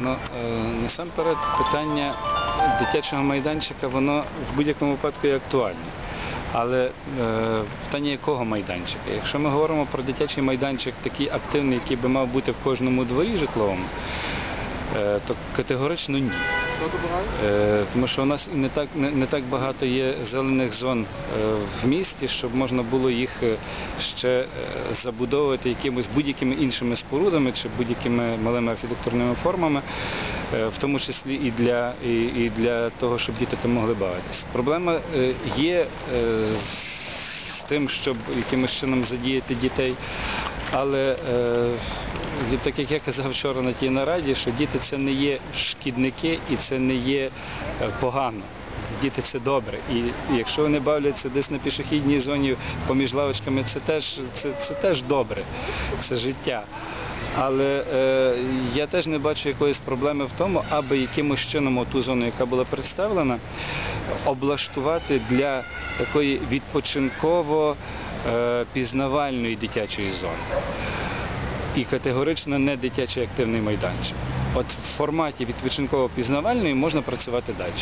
Ну, е, насамперед, питання дитячого майданчика, воно в будь-якому випадку є актуальне. Але е, питання якого майданчика? Якщо ми говоримо про дитячий майданчик, такий активний, який би мав бути в кожному дворі житловому, е, то категорично ні. Е, Тому що у нас не так, не, не так багато є зелених зон е, в місті, щоб можна було їх е, ще забудовувати якимось будь-якими іншими спорудами чи будь-якими малими архітектурними формами, в тому числі і для, і, і для того, щоб діти там могли бавитися. Проблема є з тим, щоб якимось чином задіяти дітей. Але е, так як я казав вчора на тій нараді, що діти це не є шкідники і це не є е, погано. Діти це добре. І якщо вони бавляться десь на пішохідній зоні поміж лавочками, це теж, це, це теж добре, це життя. Але е, я теж не бачу якоїсь проблеми в тому, аби якимось чином ту зону, яка була представлена, облаштувати для такої відпочинково пізнавальної дитячої зони. І категорично не дитячий активний майданчик. От в форматі відпочинково пізнавальної можна працювати далі.